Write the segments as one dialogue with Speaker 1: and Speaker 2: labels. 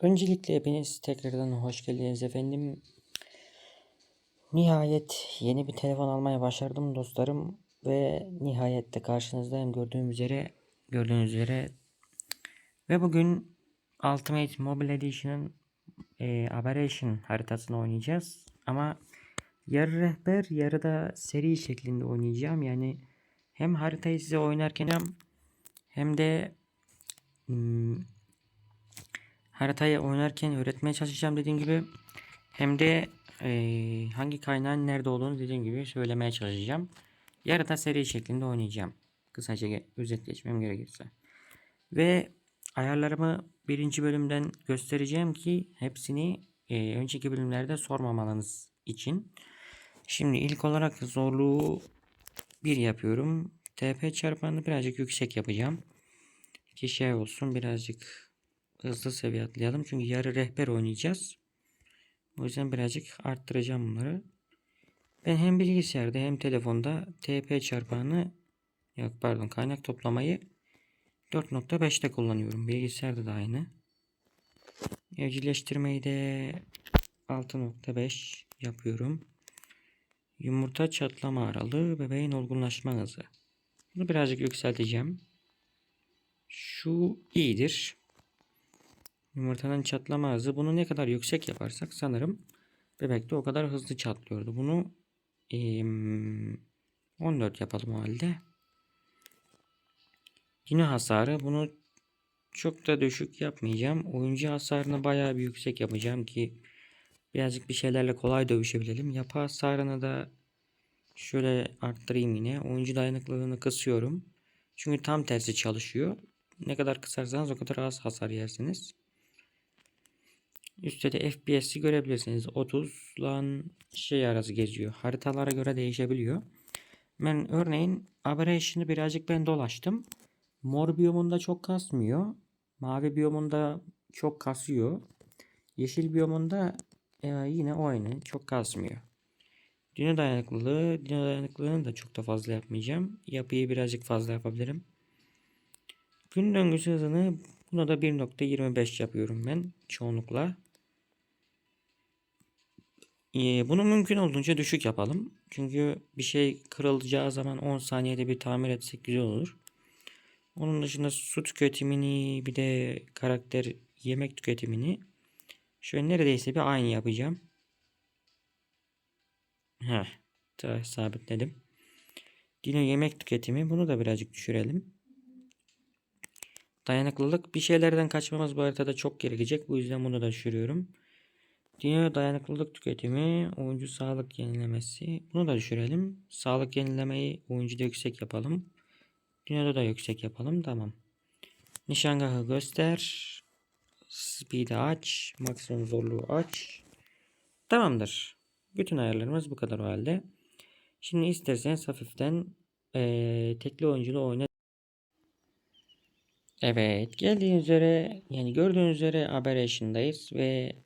Speaker 1: Öncelikle hepiniz tekrardan hoş geldiniz efendim. Nihayet yeni bir telefon almaya başardım dostlarım ve nihayet de karşınızdayım gördüğünüz üzere gördüğünüz üzere. Ve bugün Ultimate Mobile Edition'ın e, Aberration haritasını oynayacağız. Ama yarı rehber yarı da seri şeklinde oynayacağım. Yani hem haritayı size oynarken hem de hmm, haritayı oynarken öğretmeye çalışacağım dediğim gibi hem de eee, hangi kaynağın nerede olduğunu dediğim gibi söylemeye çalışacağım. Yarıda seri şeklinde oynayacağım. Kısaca özet geçmem gerekirse. Ve ayarlarımı birinci bölümden göstereceğim ki hepsini eee, önceki bölümlerde sormamanız için. Şimdi ilk olarak zorluğu 1 yapıyorum. TP çarpanını birazcık yüksek yapacağım. Ki şey olsun birazcık hızlı seviye atlayalım. Çünkü yarı rehber oynayacağız. O yüzden birazcık arttıracağım bunları. Ben hem bilgisayarda hem telefonda TP çarpanı yok pardon kaynak toplamayı 4.5'te kullanıyorum. Bilgisayarda da aynı. Evcilleştirmeyi de 6.5 yapıyorum. Yumurta çatlama aralığı bebeğin olgunlaşma hızı. Bunu birazcık yükselteceğim. Şu iyidir. Yumurtanın çatlama hızı bunu ne kadar yüksek yaparsak sanırım bebek de o kadar hızlı çatlıyordu. Bunu em, 14 yapalım o halde. Yine hasarı bunu çok da düşük yapmayacağım. Oyuncu hasarını bayağı bir yüksek yapacağım ki birazcık bir şeylerle kolay dövüşebilelim. Yapı hasarını da şöyle arttırayım yine. Oyuncu dayanıklılığını kısıyorum. Çünkü tam tersi çalışıyor. Ne kadar kısarsanız o kadar az hasar yersiniz. Üstte de FPS'i görebilirsiniz. 30 lan şey arası geziyor. Haritalara göre değişebiliyor. Ben örneğin Aberration'ı birazcık ben dolaştım. Mor biyomunda çok kasmıyor. Mavi biyomunda çok kasıyor. Yeşil biyomunda e, yine aynı. Çok kasmıyor. Dino dayanıklılığı. Dino dayanıklılığını da çok da fazla yapmayacağım. Yapıyı birazcık fazla yapabilirim. Gün döngüsü hızını buna da 1.25 yapıyorum ben çoğunlukla. Bunu mümkün olduğunca düşük yapalım. Çünkü bir şey kırılacağı zaman 10 saniyede bir tamir etsek güzel olur. Onun dışında su tüketimini bir de karakter yemek tüketimini şöyle neredeyse bir aynı yapacağım. Heh, ta- sabitledim. Dino yemek tüketimi bunu da birazcık düşürelim. Dayanıklılık bir şeylerden kaçmamız bu haritada çok gerekecek. Bu yüzden bunu da düşürüyorum. Dino dayanıklılık tüketimi, oyuncu sağlık yenilemesi. Bunu da düşürelim. Sağlık yenilemeyi oyuncuda yüksek yapalım. Dino'da da yüksek yapalım. Tamam. Nişangahı göster. Speed'i aç. Maksimum zorluğu aç. Tamamdır. Bütün ayarlarımız bu kadar o halde. Şimdi isterseniz hafiften eee tekli oyunculu oyna. Evet geldiğiniz üzere yani gördüğünüz üzere Aberration'dayız ve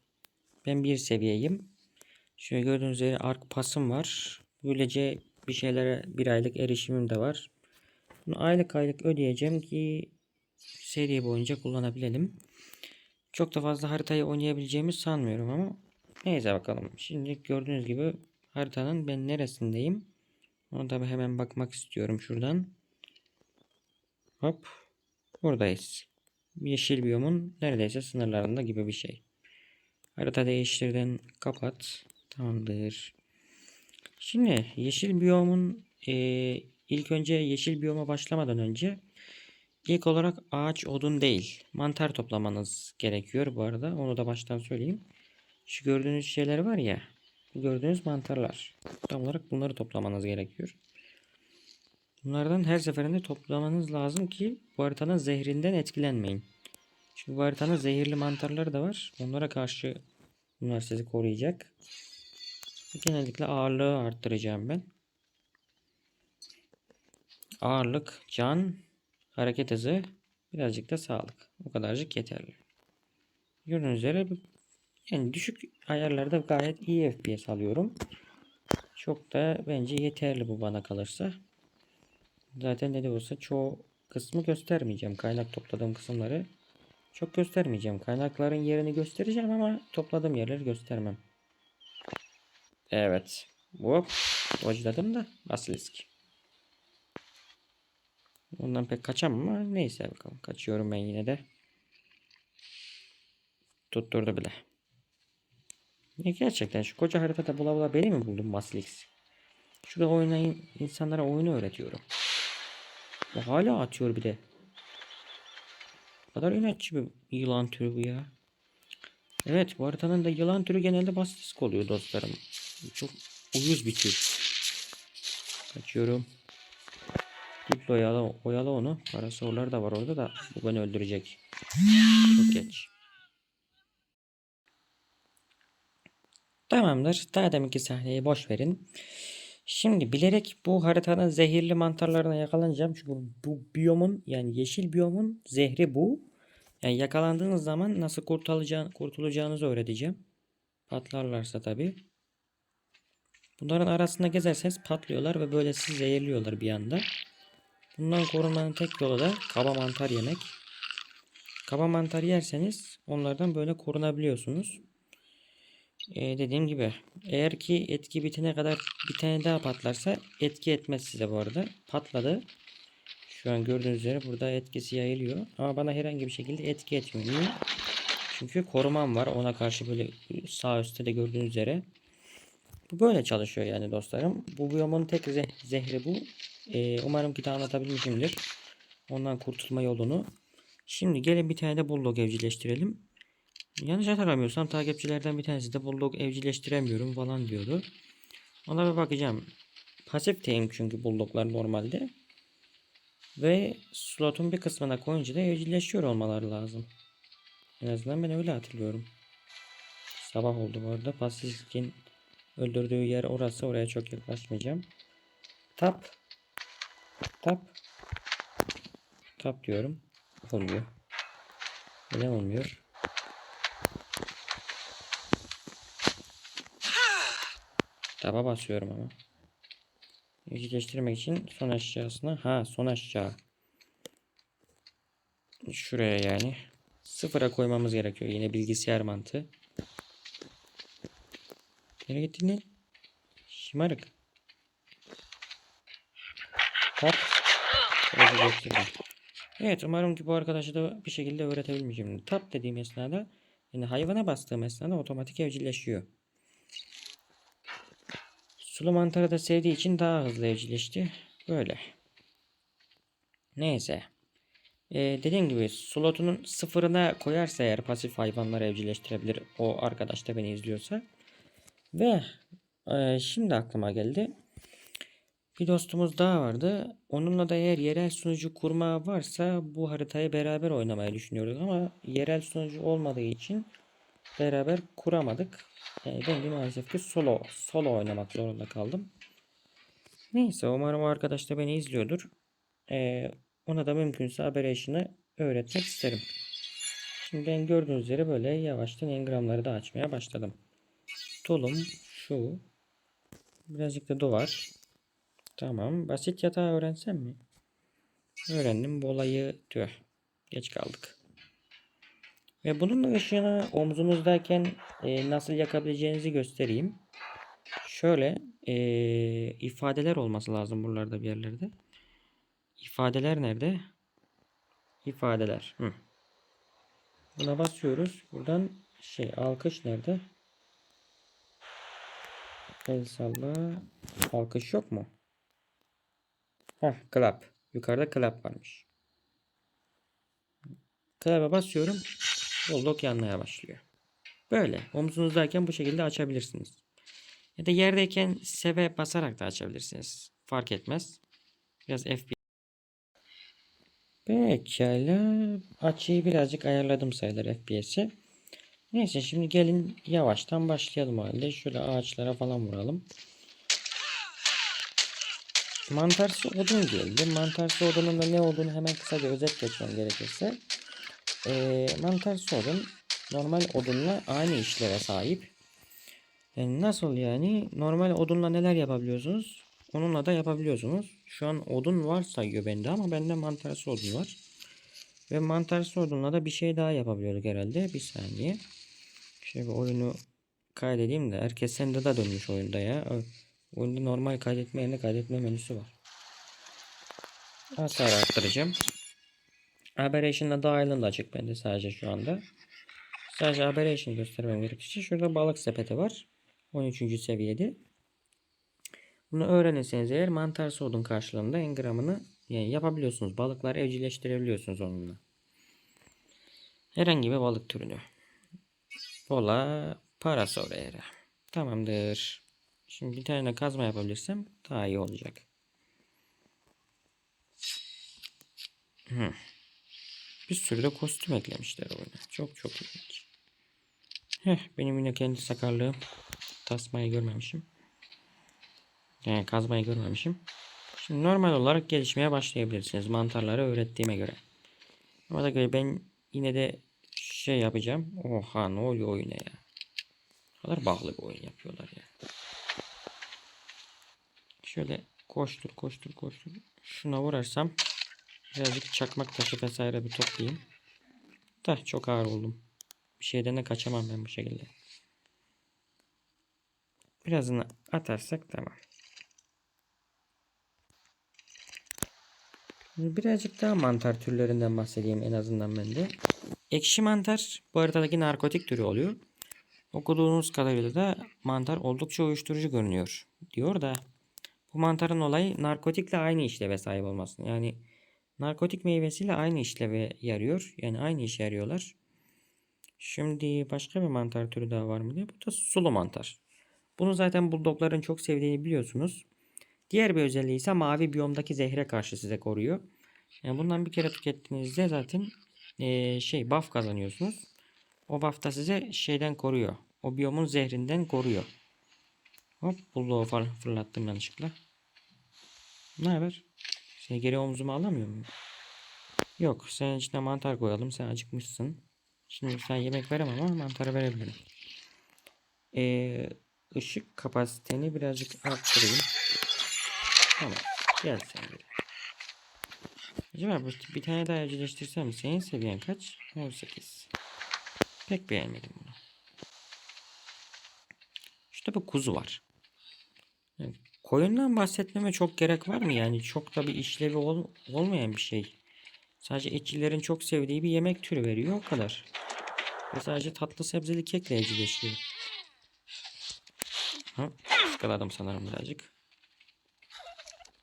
Speaker 1: ben bir seviyeyim. Şöyle gördüğünüz üzere ark pasım var. Böylece bir şeylere bir aylık erişimim de var. Bunu aylık aylık ödeyeceğim ki seri boyunca kullanabilelim. Çok da fazla haritayı oynayabileceğimi sanmıyorum ama neyse bakalım. Şimdi gördüğünüz gibi haritanın ben neresindeyim? Ona da hemen bakmak istiyorum şuradan. Hop. Buradayız. Yeşil biyomun neredeyse sınırlarında gibi bir şey. Harita değiştirden kapat. Tamamdır. Şimdi yeşil biyomun eee, ilk önce yeşil biyoma başlamadan önce ilk olarak ağaç odun değil mantar toplamanız gerekiyor bu arada. Onu da baştan söyleyeyim. Şu gördüğünüz şeyler var ya. Gördüğünüz mantarlar. Tam olarak bunları toplamanız gerekiyor. Bunlardan her seferinde toplamanız lazım ki bu haritanın zehrinden etkilenmeyin. Çünkü bu haritanın zehirli mantarları da var. Onlara karşı bunlar sizi koruyacak. Genellikle ağırlığı arttıracağım ben. Ağırlık, can, hareket hızı, birazcık da sağlık. O kadarcık yeterli. Gördüğünüz üzere yani düşük ayarlarda gayet iyi FPS alıyorum. Çok da bence yeterli bu bana kalırsa. Zaten ne de olsa çoğu kısmı göstermeyeceğim. Kaynak topladığım kısımları Çok göstermeyeceğim. Kaynakların yerini göstereceğim ama topladığım yerleri göstermem. Evet. Hop. Dodge'ladım da basilisk. Ondan pek kaçamam ama neyse bakalım. Kaçıyorum ben yine de. Tutturdu bile. Ya gerçekten şu koca haritada bula bula beni mi buldun Maslix? Şurada oynayın insanlara oyunu öğretiyorum. O hala atıyor bir de. O kadar inatçı bir yılan türü bu ya. Evet bu haritanın da yılan türü genelde basilisk oluyor dostlarım. Çok uyuz bir tür. Kaçıyorum. Git oyala, oyala onu. Parasaurlar da var orada da bu beni öldürecek. Çok geç. Tamamdır. Daha deminki sahneyi boş verin. Şimdi bilerek bu haritanın zehirli mantarlarına yakalanacağım. Çünkü bu biyomun yani yeşil biyomun zehri bu. Yani yakalandığınız zaman nasıl kurtulacağını, kurtulacağınızı öğreteceğim. Patlarlarsa tabii. Bunların arasında gezerseniz patlıyorlar ve böyle sizi zehirliyorlar bir anda. Bundan korunmanın tek yolu da kaba mantar yemek. Kaba mantar yerseniz onlardan böyle korunabiliyorsunuz. Ee, dediğim gibi eğer ki etki bitene kadar bir tane daha patlarsa etki etmez size bu arada. Patladı. Şu an gördüğünüz üzere burada etkisi yayılıyor. Ama bana herhangi bir şekilde etki etmiyor. Niye? Çünkü korumam var. Ona karşı böyle sağ üstte de gördüğünüz üzere. Bu böyle çalışıyor yani dostlarım. Bu biyomun tek ze- zehri bu. Ee, umarım ki de anlatabilmişimdir. Ondan kurtulma yolunu. Şimdi gelin bir tane de bulldog evcilleştirelim. Yanlış hatırlamıyorsam takipçilerden bir tanesi de bulldog evcilleştiremiyorum falan diyordu. Ona bir bakacağım. Pasif tame çünkü bulldoglar normalde. Ve slotun bir kısmına koyunca da evcilleşiyor olmaları lazım. En azından ben öyle hatırlıyorum. Sabah oldu bu arada. Pasisk'in öldürdüğü yer orası. Oraya çok yaklaşmayacağım. Tap. Tap. Tap diyorum. Olmuyor. Neden olmuyor? Taba basıyorum ama. Evcilleştirmek için son aşağısına. Ha son aşağı. Şuraya yani. Sıfıra koymamız gerekiyor. Yine bilgisayar mantığı. Nereye gittin lan? Şımarık. Hop. Evet umarım ki bu arkadaşı da bir şekilde öğretebilmişim. Tap dediğim esnada yani hayvana bastığım esnada otomatik evcilleşiyor. Sulu mantarı da sevdiği için daha hızlı evcilleşti. Böyle. Neyse. Ee, dediğim gibi slotunun sıfırına koyarsa eğer pasif hayvanları evcilleştirebilir. O arkadaş da beni izliyorsa. Ve e, şimdi aklıma geldi. Bir dostumuz daha vardı. Onunla da eğer yerel sunucu kurma varsa bu haritayı beraber oynamayı düşünüyoruz. Ama yerel sunucu olmadığı için beraber kuramadık. Yani ben de maalesef ki solo, solo oynamak zorunda kaldım. Neyse umarım o arkadaş da beni izliyordur. Ee, ona da mümkünse Aberration'ı öğretmek isterim. Şimdi ben gördüğünüz üzere böyle yavaştan engramları da açmaya başladım. Tulum şu. Birazcık da duvar. Tamam. Basit yatağı öğrensem mi? Öğrendim. Bu olayı tüh. Geç kaldık. Ve bunun ışığını omzunuzdayken e, nasıl yakabileceğinizi göstereyim. Şöyle e, ifadeler olması lazım buralarda bir yerlerde. İfadeler nerede? İfadeler. Hı. Buna basıyoruz. Buradan şey alkış nerede? El salla. Alkış yok mu? Heh, clap. Yukarıda clap varmış. Clap'a basıyorum. Bulldog yanmaya başlıyor. Böyle. Omzunuzdayken bu şekilde açabilirsiniz. Ya da yerdeyken seve basarak da açabilirsiniz. Fark etmez. Biraz FPS. Pekala. Açıyı birazcık ayarladım sayılır FPS'i. Neyse şimdi gelin yavaştan başlayalım halde. Şöyle ağaçlara falan vuralım. Mantarsı odun geldi. Mantarsı odunun da ne olduğunu hemen kısaca özet geçmem gerekirse. Ee, mantarsı odun normal odunla aynı işlere sahip. Yani nasıl yani? Normal odunla neler yapabiliyorsunuz? Onunla da yapabiliyorsunuz. Şu an odun var sayıyor bende ama bende mantarsı odun var. Ve mantar sorduğunda da bir şey daha yapabiliyorduk herhalde. Bir saniye. Şöyle oyunu kaydedeyim de. Herkes sende de dönmüş oyunda ya. Oyunda normal kaydetme yerine kaydetme menüsü var. Hasar arttıracağım. Aberration'da dahilinde açık bende sadece şu anda. Sadece Aberration göstermem gerekirse şurada balık sepeti var. 13. seviyede. Bunu öğrenirseniz eğer mantar sodun karşılığında engramını yani yapabiliyorsunuz. Balıkları evcilleştirebiliyorsunuz onunla. Herhangi bir balık türünü. Bola parasol eğri. Tamamdır. Şimdi bir tane kazma yapabilirsem daha iyi olacak. Hı. Bir sürü de kostüm eklemişler oyuna. Çok çok ilginç. Heh, benim yine kendi sakarlığım. Tasmayı görmemişim. Yani kazmayı görmemişim. Şimdi normal olarak gelişmeye başlayabilirsiniz. Mantarları öğrettiğime göre. Ama da göre ben yine de şey yapacağım. Oha ne oluyor oyuna ya. Ne kadar bağlı bir oyun yapıyorlar ya. Şöyle koştur koştur koştur. Şuna vurarsam birazcık çakmak taşı vesaire bir toplayayım. Da çok ağır oldum. Bir şeyden de kaçamam ben bu şekilde. Birazını atarsak tamam. Birazcık daha mantar türlerinden bahsedeyim en azından ben de. Ekşi mantar bu haritadaki narkotik türü oluyor. Okuduğunuz kadarıyla da mantar oldukça uyuşturucu görünüyor diyor da bu mantarın olayı narkotikle aynı işleve sahip olması. Yani narkotik meyvesiyle aynı işleve yarıyor. Yani aynı işe yarıyorlar. Şimdi başka bir mantar türü daha var mı diye. Bu da sulu mantar. Bunu zaten bulldogların çok sevdiğini biliyorsunuz. Diğer bir özelliği ise mavi biyomdaki zehre karşı size koruyor. Yani bundan bir kere tükettiğinizde zaten eee, şey buff kazanıyorsunuz. O buff da size şeyden koruyor. O biyomun zehrinden koruyor. Hop falan fırlattım yanlışlıkla. Ne haber? Seni geri omzuma alamıyor muyum? Yok senin içine mantar koyalım. Sen acıkmışsın. Şimdi sen yemek veremem ama mantarı verebilirim. Ee, ışık kapasiteni birazcık arttırayım. Tamam. Gel sen gel. Acaba bir, tane daha evcilleştirsem? Senin seviyen kaç? 18. Pek beğenmedim bunu. İşte bu kuzu var. Yani koyundan bahsetmeme çok gerek var mı? Yani çok da bir işlevi ol- olmayan bir şey. Sadece etçilerin çok sevdiği bir yemek türü veriyor o kadar. Ve sadece tatlı sebzeli kekle evcilleşiyor. Ha, ıskaladım sanırım birazcık.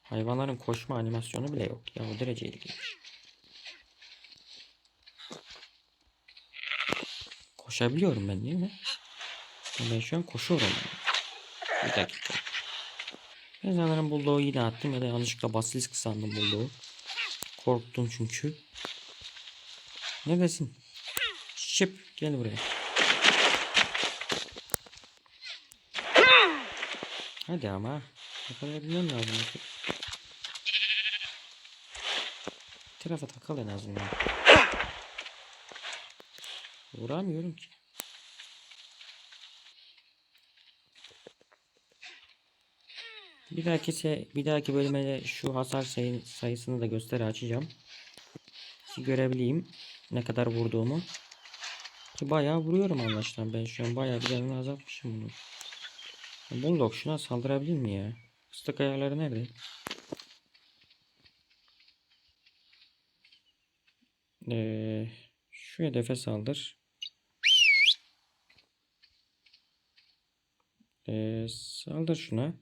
Speaker 1: Hayvanların koşma animasyonu bile yok. Ya o derece ilginç. Koşabiliyorum ben değil mi? Ben şu an koşuyorum. Bir dakika. Ben sanırım bulldog'u yine attım ya da yanlışlıkla basilisk sandım bulldog'u. Korktum çünkü. Neredesin? Şıp gel buraya. Hadi ama. Yakalayabilmem lazım artık. Tarafa takıl en azından. Vuramıyorum ki. Bir dahaki se bir dahaki bölüme de şu hasar sayı sayısını da gösteri açacağım. Ki görebileyim ne kadar vurduğumu. Ki bayağı vuruyorum anlaşılan ben şu an bayağı bir canını azaltmışım bunu. Bulldog şuna saldırabilir mi ya? Fıstık ayarları nerede? Ee, şu hedefe saldır. Ee, saldır şuna.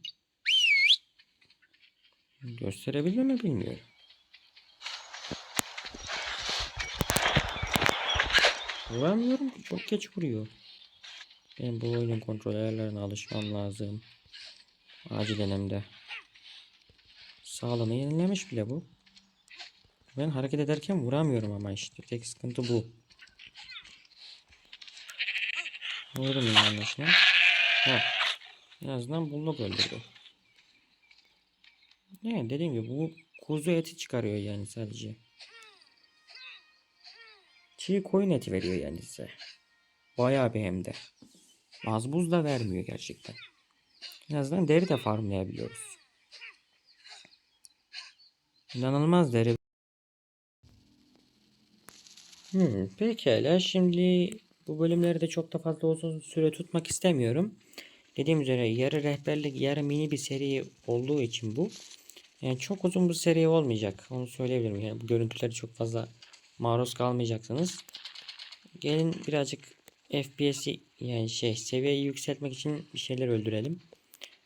Speaker 1: Gösterebilir mi bilmiyorum. Vuramıyorum ki çok geç vuruyor. Ben bu oyunun kontrol ayarlarına alışmam lazım. Acilen hem de. Sağlığını yenilemiş bile bu. Ben hareket ederken vuramıyorum ama işte. Tek sıkıntı bu. Vurdum yine anlaşılan. Heh. En azından bulldog öldürdü. Ne dediğim gibi bu kuzu eti çıkarıyor yani sadece. Çiğ koyun eti veriyor yani size. Bayağı bir hem de. Az buz da vermiyor gerçekten. En azından deri de farmlayabiliyoruz. İnanılmaz deri. Hmm, pekala. Şimdi bu bölümleri de çok da fazla uzun süre tutmak istemiyorum. Dediğim üzere yarı rehberlik, yarı mini bir seri olduğu için bu. Yani çok uzun bir seri olmayacak. Onu söyleyebilirim. Yani bu görüntüleri çok fazla maruz kalmayacaksınız. Gelin birazcık FPS'i yani şey seviyeyi yükseltmek için bir şeyler öldürelim.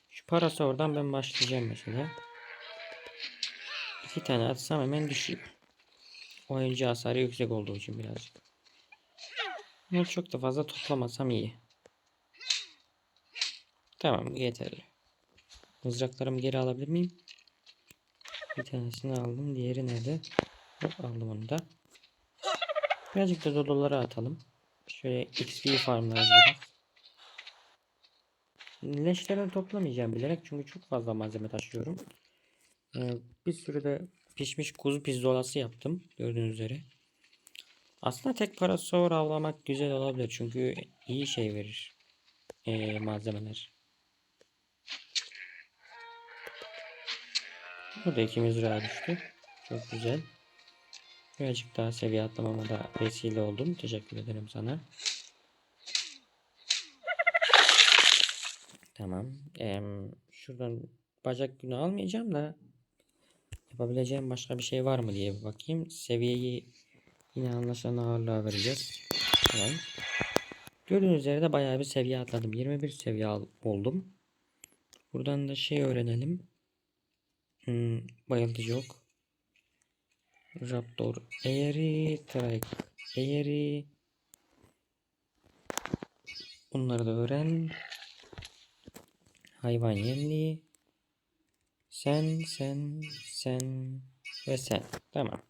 Speaker 1: Şu parası oradan ben başlayacağım mesela. İki tane atsam hemen düşüyor. Oyuncu hasarı yüksek olduğu için birazcık. Ama çok da fazla toplamasam iyi. Tamam yeterli. Mızraklarımı geri alabilir miyim? Bir tanesini aldım. Diğeri nerede? Hop aldım onu da. Birazcık da dodolara atalım. Şöyle XP farmlarız biraz. Leşlerini toplamayacağım bilerek çünkü çok fazla malzeme taşıyorum. Ee, bir sürü de pişmiş kuzu pizzolası yaptım gördüğünüz üzere. Aslında tek parasaur avlamak güzel olabilir çünkü iyi şey verir ee, malzemeler. Burada ikimiz mızrağı düştü. Çok güzel. Birazcık daha seviye atlamama da vesile oldum. Teşekkür ederim sana. Tamam. Ee, şuradan bacak günü almayacağım da yapabileceğim başka bir şey var mı diye bir bakayım. Seviyeyi yine anlaşılan ağırlığa vereceğiz. Tamam. Gördüğünüz üzere de bayağı bir seviye atladım. 21 seviye oldum. Buradan da şey öğrenelim. Hmm, bayıltıcı ok. Raptor eğri, trike eğri. Bunları da öğren. Hayvan yemli. Sen, sen, sen ve sen. Tamam.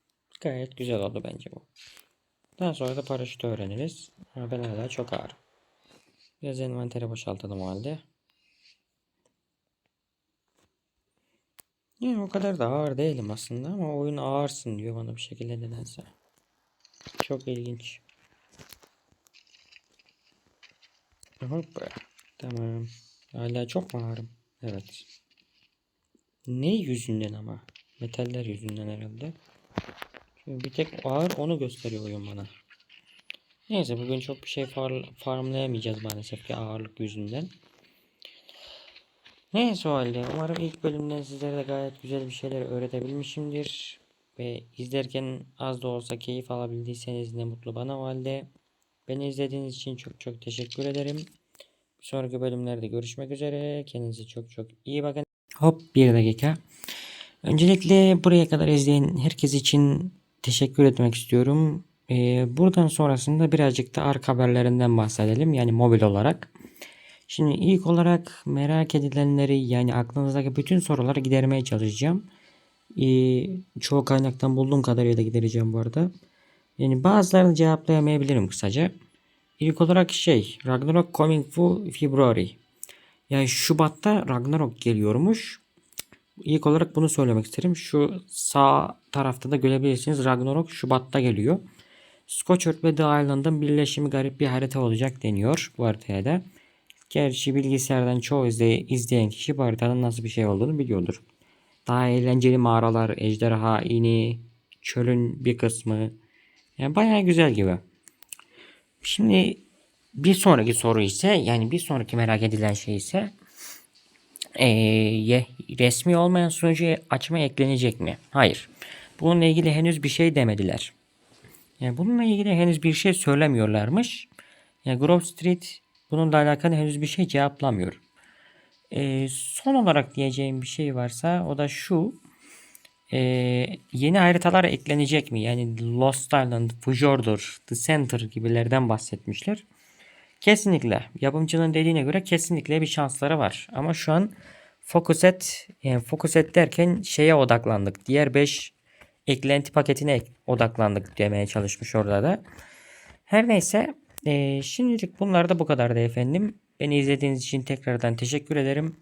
Speaker 1: Gayet güzel oldu bence bu. Daha sonra da paraşütü öğreniriz. Ama ben hala çok ağır. Biraz envanteri boşaltalım o halde. Yani o kadar da ağır değilim aslında ama oyun ağırsın diyor bana bir şekilde nedense. Çok ilginç. Hoppa. Tamam. Hala çok mu ağırım? Evet. Ne yüzünden ama? Metaller yüzünden herhalde. Çünkü bir tek ağır onu gösteriyor oyun bana. Neyse bugün çok bir şey far farmlayamayacağız maalesef ki ağırlık yüzünden. Neyse o halde umarım ilk bölümden sizlere de gayet güzel bir şeyler öğretebilmişimdir. Ve izlerken az da olsa keyif alabildiyseniz ne mutlu bana o halde. Beni izlediğiniz için çok çok teşekkür ederim. Bir sonraki bölümlerde görüşmek üzere. Kendinize çok çok iyi bakın. Hop bir dakika. Öncelikle buraya kadar izleyen herkes için teşekkür etmek istiyorum. Ee, buradan sonrasında birazcık da arka haberlerinden bahsedelim. Yani mobil olarak. Şimdi ilk olarak merak edilenleri yani aklınızdaki bütün soruları gidermeye çalışacağım. Ee, çoğu kaynaktan bulduğum kadarıyla da gidereceğim bu arada. Yani bazılarını cevaplayamayabilirim kısaca. İlk olarak şey Ragnarok Coming for February. Yani Şubat'ta Ragnarok geliyormuş. İlk olarak bunu söylemek isterim. Şu sağ tarafta da görebilirsiniz. Ragnarok Şubat'ta geliyor. Scorched ve The Island'ın birleşimi garip bir harita olacak deniyor bu haritaya da. Gerçi bilgisayardan çoğu izle, izleyen kişi bu haritanın nasıl bir şey olduğunu biliyordur. Daha eğlenceli mağaralar, ejderha, ini, çölün bir kısmı. Yani bayağı güzel gibi. Şimdi bir sonraki soru ise yani bir sonraki merak edilen şey ise ee, resmi olmayan sunucu açma eklenecek mi? Hayır. Bununla ilgili henüz bir şey demediler. Yani bununla ilgili henüz bir şey söylemiyorlarmış. Yani Grove Street bununla alakalı henüz bir şey cevaplamıyor. Ee, son olarak diyeceğim bir şey varsa o da şu. Ee, yeni haritalar eklenecek mi? Yani Lost Island, Fjordur, The Center gibilerden bahsetmişler. Kesinlikle. Yapımcının dediğine göre kesinlikle bir şansları var. Ama şu an Focus et, yani Focus et derken şeye odaklandık. Diğer 5 eklenti paketine odaklandık demeye çalışmış orada da. Her neyse e, şimdilik bunlar da bu kadardı efendim. Beni izlediğiniz için tekrardan teşekkür ederim.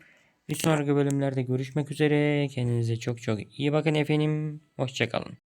Speaker 1: Bir sonraki bölümlerde görüşmek üzere. Kendinize çok çok iyi bakın efendim. Hoşçakalın.